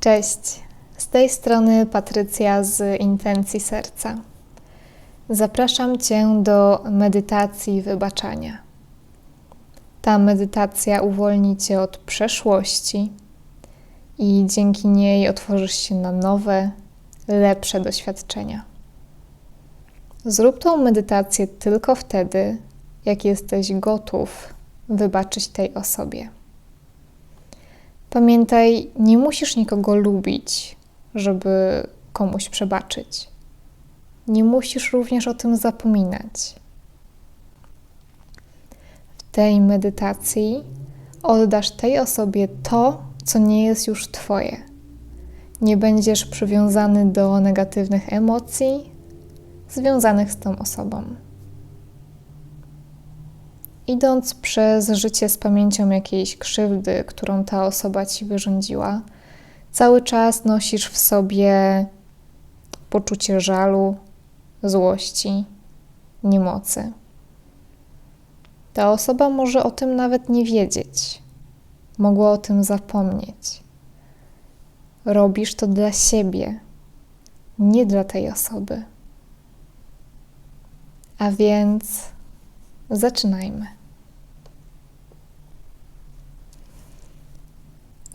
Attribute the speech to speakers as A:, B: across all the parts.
A: Cześć, z tej strony Patrycja z Intencji Serca. Zapraszam Cię do medytacji wybaczania. Ta medytacja uwolni Cię od przeszłości i dzięki niej otworzysz się na nowe, lepsze doświadczenia. Zrób tą medytację tylko wtedy, jak jesteś gotów wybaczyć tej osobie. Pamiętaj, nie musisz nikogo lubić, żeby komuś przebaczyć. Nie musisz również o tym zapominać. W tej medytacji oddasz tej osobie to, co nie jest już Twoje. Nie będziesz przywiązany do negatywnych emocji związanych z tą osobą. Idąc przez życie z pamięcią jakiejś krzywdy, którą ta osoba ci wyrządziła, cały czas nosisz w sobie poczucie żalu, złości, niemocy. Ta osoba może o tym nawet nie wiedzieć, mogła o tym zapomnieć. Robisz to dla siebie, nie dla tej osoby. A więc zaczynajmy.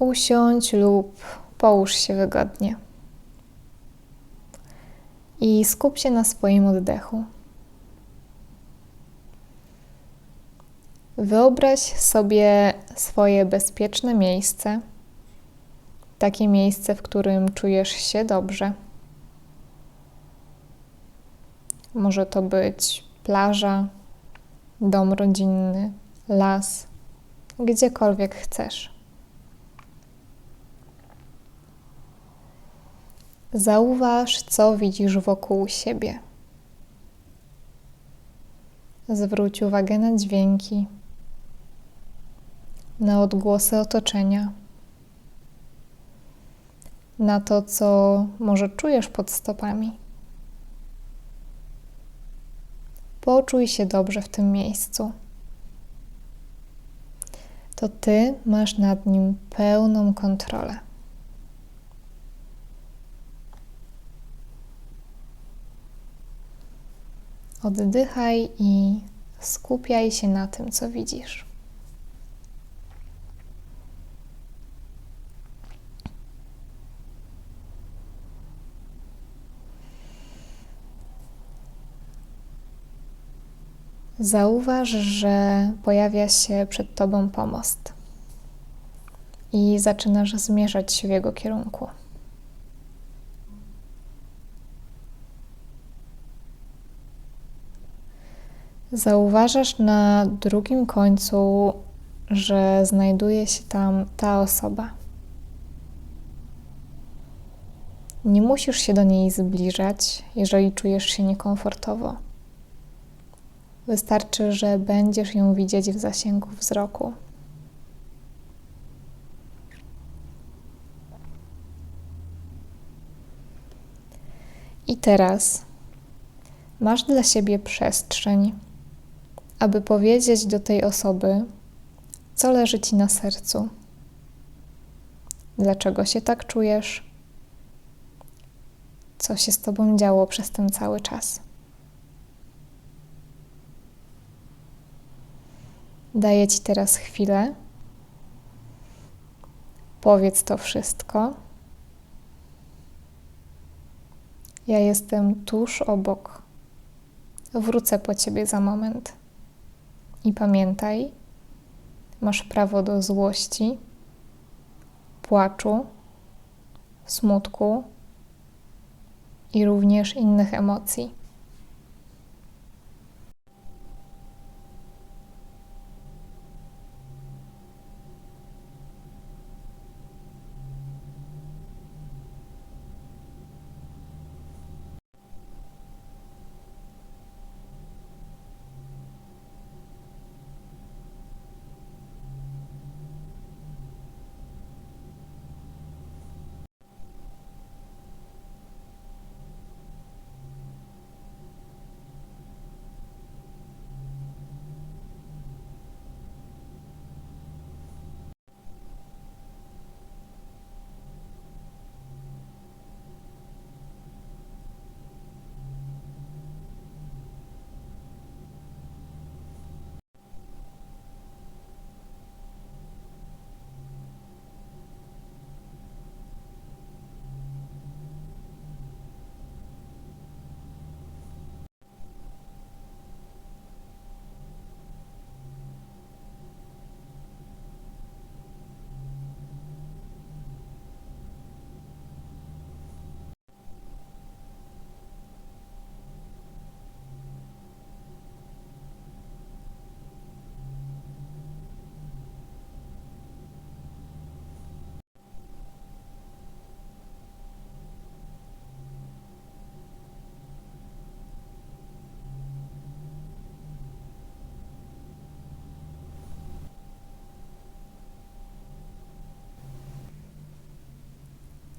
A: Usiądź lub połóż się wygodnie. I skup się na swoim oddechu. Wyobraź sobie swoje bezpieczne miejsce, takie miejsce, w którym czujesz się dobrze. Może to być plaża, dom rodzinny, las, gdziekolwiek chcesz. Zauważ, co widzisz wokół siebie. Zwróć uwagę na dźwięki, na odgłosy otoczenia, na to, co może czujesz pod stopami. Poczuj się dobrze w tym miejscu. To ty masz nad nim pełną kontrolę. Oddychaj i skupiaj się na tym, co widzisz. Zauważ, że pojawia się przed tobą pomost i zaczynasz zmierzać w jego kierunku. Zauważasz na drugim końcu, że znajduje się tam ta osoba. Nie musisz się do niej zbliżać, jeżeli czujesz się niekomfortowo. Wystarczy, że będziesz ją widzieć w zasięgu wzroku. I teraz masz dla siebie przestrzeń, aby powiedzieć do tej osoby, co leży ci na sercu, dlaczego się tak czujesz, co się z tobą działo przez ten cały czas. Daję Ci teraz chwilę. Powiedz to wszystko. Ja jestem tuż obok. Wrócę po Ciebie za moment. I pamiętaj, masz prawo do złości, płaczu, smutku i również innych emocji.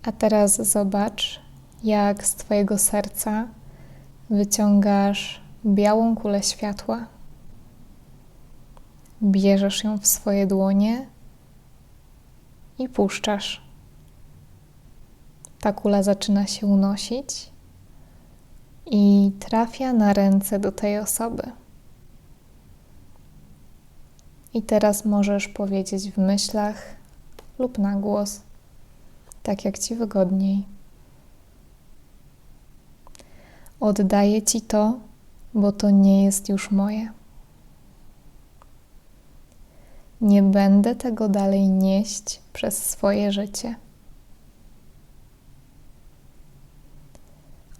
A: A teraz zobacz, jak z Twojego serca wyciągasz białą kulę światła. Bierzesz ją w swoje dłonie i puszczasz. Ta kula zaczyna się unosić i trafia na ręce do tej osoby. I teraz możesz powiedzieć w myślach lub na głos, tak jak ci wygodniej. Oddaję ci to, bo to nie jest już moje. Nie będę tego dalej nieść przez swoje życie.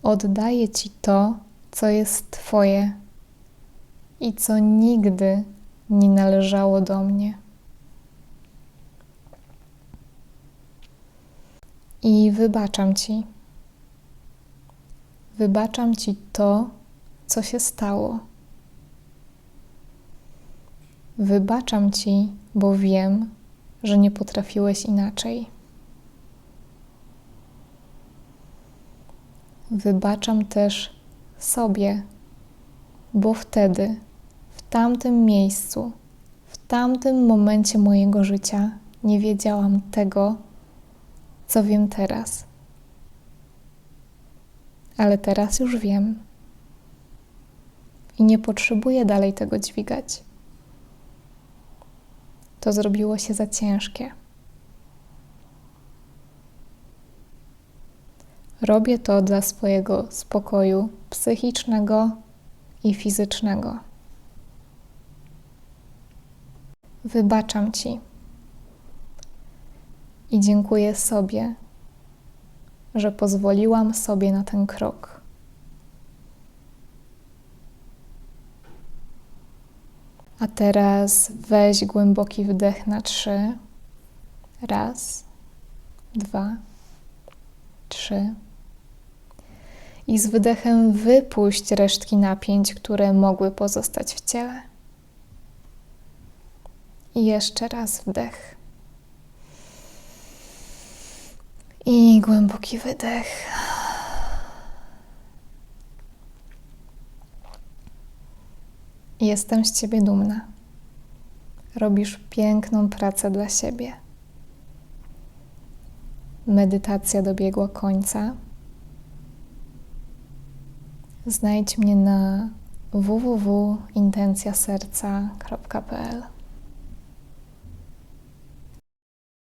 A: Oddaję ci to, co jest Twoje i co nigdy nie należało do mnie. I wybaczam Ci. Wybaczam Ci to, co się stało. Wybaczam Ci, bo wiem, że nie potrafiłeś inaczej. Wybaczam też sobie, bo wtedy, w tamtym miejscu, w tamtym momencie mojego życia nie wiedziałam tego, co wiem teraz. Ale teraz już wiem i nie potrzebuję dalej tego dźwigać. To zrobiło się za ciężkie. Robię to dla swojego spokoju psychicznego i fizycznego. Wybaczam Ci i dziękuję sobie, że pozwoliłam sobie na ten krok. A teraz weź głęboki wdech na trzy. Raz, dwa, trzy. I z wydechem wypuść resztki napięć, które mogły pozostać w ciele. I jeszcze raz wdech. Głęboki wydech. Jestem z Ciebie dumna. Robisz piękną pracę dla siebie. Medytacja dobiegła końca. Znajdź mnie na www.intencjaserca.pl